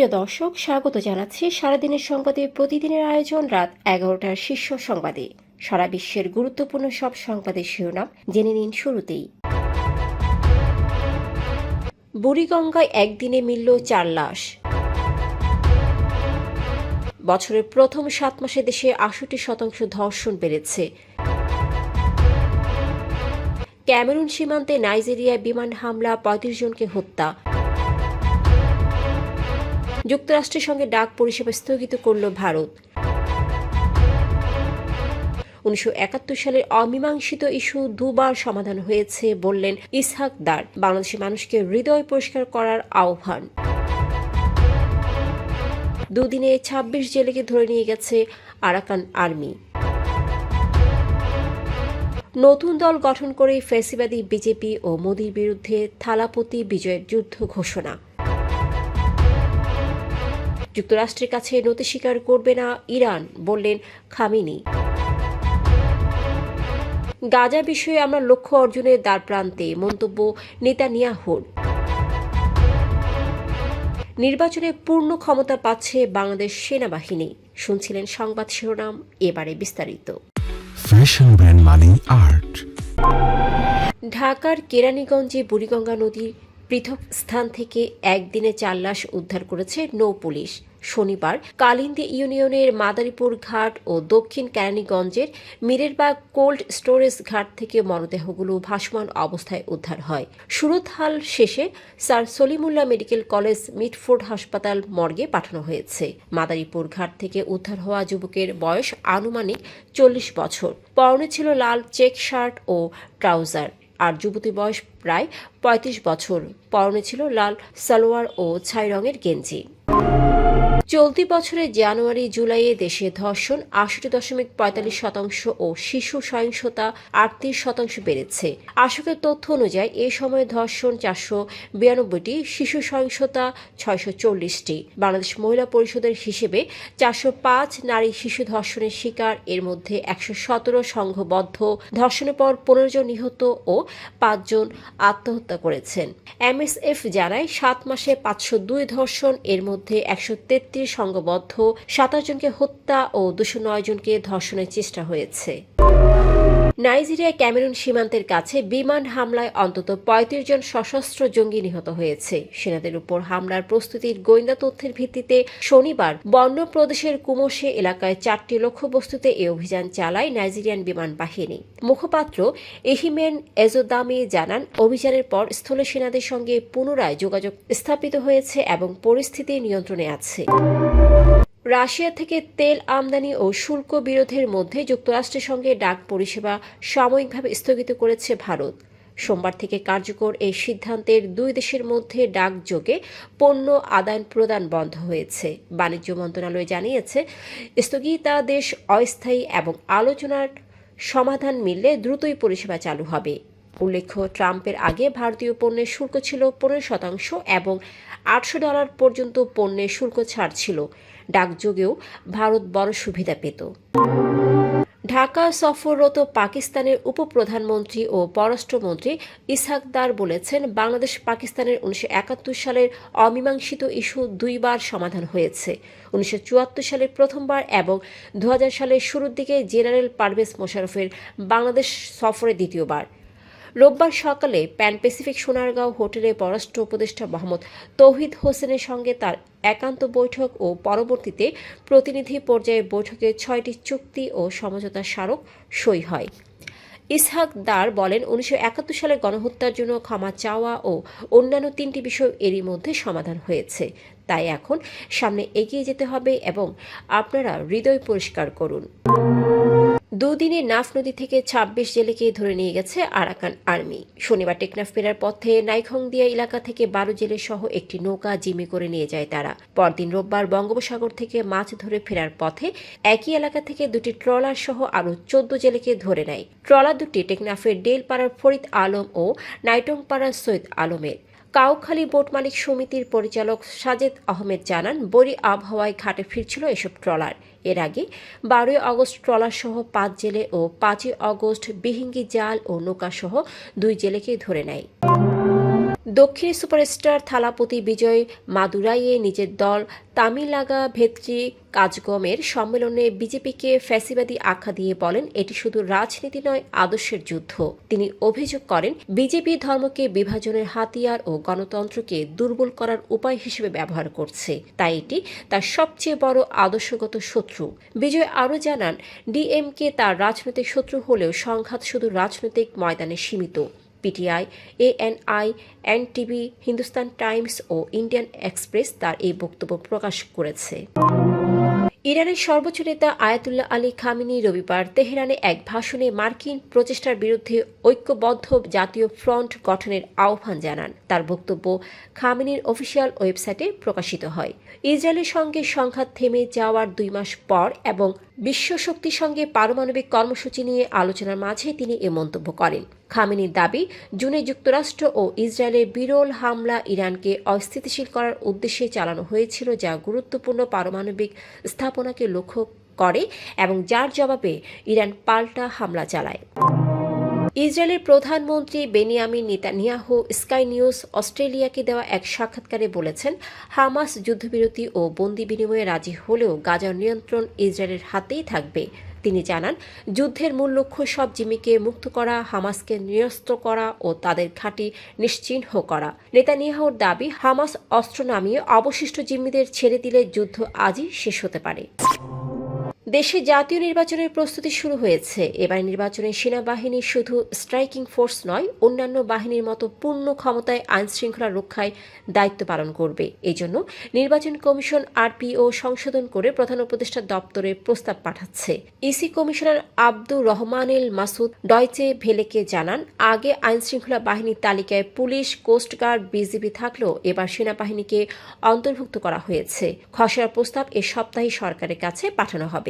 প্রিয় দর্শক, স্বাগত জানাচ্ছি সারাদিনের সংবাদে। প্রতিদিনের আয়োজন রাত এগারোটার শীর্ষ সংবাদে। সারা বিশ্বের গুরুত্বপূর্ণ সব সংবাদের শিরোনাম জেনে নিন শুরুতেই। বুড়িগঙ্গায় একদিনে মিলল চার লাশ। বছরের প্রথম সাত মাসে দেশে আষট্টি শতাংশ ধর্ষণ বেড়েছে। ক্যামেরুন সীমান্তে নাইজেরিয়ায় বিমান হামলা, পঁয়ত্রিশ জনকে হত্যা। যুক্তরাষ্ট্রের সঙ্গে ডাক পরিষেবা স্থগিত করল ভারত। উনিশশো একাত্তর সালের অমীমাংসিত ইস্যু দুবার সমাধান হয়েছে বললেন ইসহাক দার, বাংলাদেশের মানুষকে হৃদয় পরিষ্কার করার আহ্বান। দুদিনে ২৬ জেলেকে ধরে নিয়ে গেছে আরাকান আর্মি। নতুন দল গঠন করে ফেসিবাদী বিজেপি ও মোদীর বিরুদ্ধে থালাপতি বিজয়ের যুদ্ধ ঘোষণা। যুক্তরাষ্ট্রের কাছে নতি স্বীকার করবে না ইরান বললেন খামিনি। গাজা বিষয়ে আমরা লক্ষ্য অর্জনের দ্বার প্রান্তে মন্তব্য নেতানিয়াহুর। নির্বাচনে পূর্ণ ক্ষমতা পাচ্ছে বাংলাদেশ সেনাবাহিনী শুনছিলেন সংবাদ শিরোনাম এবারে বিস্তারিত। ফ্যাশন ব্র্যান্ড মানে আর্ট ঢাকার কেরানীগঞ্জে বুড়িগঙ্গা নদীর পৃথক স্থান থেকে একদিনে চার লাশ উদ্ধার করেছে নৌ পুলিশ। শনিবার কালিন্দী ইউনিয়নের মাদারীপুর ঘাট ও দক্ষিণ কেরানীগঞ্জের মিরেরবাগ কোল্ড স্টোরেজ ঘাট থেকে মরদেহগুলো ভাসমান অবস্থায় উদ্ধার হয়। সুরতহাল শেষে sir Salimullah medical college Mitford হাসপাতাল মর্গে পাঠানো হয়েছে। মাদারীপুর ঘাট থেকে উদ্ধার হওয়া যুবকের বয়স আনুমানিক চল্লিশ বছর। পরনে ছিল লাল চেক শার্ট ও ট্রাউজার। আর যুবতী বয়স প্রায় পঁয়ত্রিশ বছর। পরনে ছিল লাল সালোয়ার ও ছাই রঙের গেঞ্জি। চলতি বছরের জানুয়ারি জুলাইয়ে দেশে ধর্ষণ আষট্টি দশমিক পঁয়তাল্লিশ শতাংশ ও শিশু সহিংসতা আটত্রিশ শতাংশ বেড়েছে। আশোকের তথ্য অনুযায়ী এ সময়ে ধর্ষণ চারশো বিরানব্বইটি, শিশু সহিংসতা ছয়শো চল্লিশটি। বাংলাদেশ মহিলা পরিষদের হিসেবে চারশো পাঁচ নারী শিশু ধর্ষণের শিকার, এর মধ্যে একশো সতেরো সংঘবদ্ধ। ধর্ষণের পর পনেরো জন নিহত ও পাঁচজন আত্মহত্যা করেছেন। এমএসএফ জানায়, সাত মাসে পাঁচশো দুই ধর্ষণ, এর মধ্যে একশো তেত্রিশ সংঘবদ্ধ সাতাশ জনকে হত্যা ও দুশো নয় জনকে ধর্ষণের চেষ্টা হয়েছে। নাইজেরিয়া ক্যামেরুন সীমান্তের কাছে বিমান হামলায় অন্তত পঁয়ত্রিশ জন সশস্ত্র জঙ্গি নিহত হয়েছে। সেনাদের উপর হামলার প্রস্তুতির গোয়েন্দা তথ্যের ভিত্তিতে শনিবার বন্য প্রদেশের কুমোশে এলাকায় চারটি লক্ষ্যবস্তুতে এ অভিযান চালায় নাইজেরিয়ান বিমান বাহিনী। মুখপাত্র এহিমেন এজোদামি জানান, অভিযানের পর স্থলে সেনাদের সঙ্গে পুনরায় যোগাযোগ স্থাপিত হয়েছে এবং পরিস্থিতি নিয়ন্ত্রণে আছে। রাশিয়া থেকে তেল আমদানি ও শুল্ক বিরোধের মধ্যে যুক্তরাষ্ট্রের সঙ্গে ডাক পরিষেবা সাময়িকভাবে স্থগিত করেছে ভারত। সোমবার থেকে কার্যকর এই সিদ্ধান্তের দুই দেশের মধ্যে ডাকযোগে পণ্য আদান প্রদান বন্ধ হয়েছে। বাণিজ্য মন্ত্রণালয় জানিয়েছে, স্থগিতাদেশ অস্থায়ী এবং আলোচনার সমাধান মিললে দ্রুতই পরিষেবা চালু হবে। উল্লেখ্য, ট্রাম্পের আগে ভারতীয় পণ্যের শুল্ক ছিল পনেরো শতাংশ এবং আটশো ডলার পর্যন্ত পণ্যের শুল্ক ছাড় ছিল। ডাকযোগেও ভারত বড় সুবিধা পেত। ঢাকা সফররত পাকিস্তানের উপপ্রধানমন্ত্রী ও পররাষ্ট্রমন্ত্রী ইসহাক দার বলেছেন, বাংলাদেশ পাকিস্তানের উনিশশো একাত্তর সালের অমীমাংসিত ইস্যু দুইবার সমাধান হয়েছে। উনিশশো চুয়াত্তর সালের প্রথমবার এবং দু হাজার সালের শুরুর দিকে জেনারেল পারভেজ মোশারফের বাংলাদেশ সফরে দ্বিতীয়বার। রোববার সকালে প্যান প্যাসিফিক সোনারগাঁও হোটেলে পররাষ্ট্র উপদেষ্টা মোহাম্মদ তৌহিদ হোসেনের সঙ্গে তার একান্ত বৈঠক ও পরবর্তীতে প্রতিনিধি পর্যায়ে বৈঠকে ছয়টি চুক্তি ও সমঝোতা স্মারক সই হয়। ইসহাক দার বলেন, উনিশশো একাত্তর সালে গণহত্যার জন্য ক্ষমা চাওয়া ও অন্যান্য তিনটি বিষয় এরই মধ্যে সমাধান হয়েছে। তাই এখন সামনে এগিয়ে যেতে হবে এবং আপনারা হৃদয় পরিষ্কার করুন। দুদিনে নাফ নদী থেকে ২৬ জেলেকে ধরে নিয়ে গেছে আরাকান আর্মি। শনিবার টেকনাফ ফেরার পথে নাইখংদিয়া এলাকা থেকে বারো জেলে সহ একটি নৌকা জিম্মি করে নিয়ে যায় তারা। পরদিন রোববার বঙ্গোপসাগর থেকে মাছ ধরে ফেরার পথে একই এলাকা থেকে দুটি ট্রলার সহ আরও চোদ্দ জেলেকে ধরে নেয়। ট্রলার দুটি টেকনাফের ডেলপাড়ার ফরিদ আলম ও নাইটংপাড়ার সৈয়দ আলমের। কাউখালী বোট মালিক সমিতির পরিচালক সাজেদ আহমেদ জানান বরি আবহাওয়ায় ঘাটে ফিরছিল এসব ট্রলার। এর আগে বারোই আগস্ট ট্রলার সহ পাঁচ জেলে ও পাঁচই আগস্ট বিহিঙ্গি জাল ও নৌকাসহ দুই জেলেকে ধরে নেয়। দক্ষিণী সুপারস্টার থালাপতি বিজয় মাদুরাইয়ে নিজের দল তামিলাগা ভেত্রী কাজগমের সম্মেলনে বিজেপিকে ফ্যাসিবাদী আখ্যা দিয়ে বলেন, এটি শুধু রাজনীতি নয়, আদর্শের যুদ্ধ। তিনি অভিযোগ করেন, বিজেপি ধর্মকে বিভাজনের হাতিয়ার ও গণতন্ত্রকে দুর্বল করার উপায় হিসেবে ব্যবহার করছে। তাই এটি তার সবচেয়ে বড় আদর্শগত শত্রু। বিজয় আরও জানান, ডিএমকে তার রাজনৈতিক শত্রু হলেও সংঘাত শুধু রাজনৈতিক ময়দানে সীমিত। PTI ANI NTV Hindustan Times ও ইন্ডিয়ান এক্সপ্রেস তার এই বক্তব্য প্রকাশ করেছে। ইরানের সর্বোচ্চ নেতা আয়াতুল্লাহ আলী খামিনি রবিবার তেহরানে এক ভাষণে মার্কিন প্রচেষ্টার বিরুদ্ধে ঐক্যবদ্ধ জাতীয় ফ্রন্ট গঠনের আহ্বান জানান। তার বক্তব্য খামিনির অফিসিয়াল ওয়েবসাইটে প্রকাশিত হয়। ইসরায়েলের সঙ্গে সংঘাত থেমে যাওয়ার দুই মাস পর এবং বিশ্ব শক্তির সঙ্গে পারমাণবিক কর্মসূচি নিয়ে আলোচনার মাঝে তিনি এ মন্তব্য করেন। খামেনির দাবি, জুনে যুক্তরাষ্ট্র ও ইসরায়েলের বিরল হামলা ইরানকে অস্থিতিশীল করার উদ্দেশ্যে চালানো হয়েছিল যা গুরুত্বপূর্ণ পারমাণবিক স্থাপনাকে লক্ষ্য করে এবং যার জবাবে ইরান পাল্টা হামলা চালায়। ইসরায়েলের প্রধানমন্ত্রী বেনিয়ামিন নেতানিয়াহু, স্কাই নিউজ অস্ট্রেলিয়াকে দেওয়া এক সাক্ষাৎকারে বলেছেন, হামাস যুদ্ধবিরতি ও বন্দি বিনিময়ে রাজি হলেও গাজার নিয়ন্ত্রণ ইসরায়েলের হাতেই থাকবে। তিনি জানান, যুদ্ধের মূল লক্ষ্য সব জিমিকে মুক্ত করা, হামাসকে নিরস্ত্র করা ও তাদের ঘাঁটি নিশ্চিহ্ন করা। নেতানিয়াহুর দাবি, হামাস অস্ত্র নামিয়ে অবশিষ্ট জিম্মিদের ছেড়ে দিলে যুদ্ধ আজই শেষ হতে পারে। দেশে জাতীয় নির্বাচনের প্রস্তুতি শুরু হয়েছে। এবার নির্বাচনে সেনাবাহিনী শুধু স্ট্রাইকিং ফোর্স নয়, অন্যান্য বাহিনীর মতো পূর্ণ ক্ষমতায় আইন শৃঙ্খলা রক্ষায় দায়িত্ব পালন করবে। এজন্য নির্বাচন কমিশন আরপিও সংশোধন করে প্রধান উপদেষ্টা দপ্তরে প্রস্তাব পাঠাচ্ছে। EC commissioner Abdur Rahmanel Masud Deutsche ভেলেকে জানান, আগে আইন শৃঙ্খলা বাহিনীর তালিকায় পুলিশ কোস্টগার্ড বিজিবি থাকলেও এবার সেনাবাহিনীকে অন্তর্ভুক্ত করা হয়েছে। খসড়া প্রস্তাব এ সপ্তাহে সরকারের কাছে পাঠানো হবে।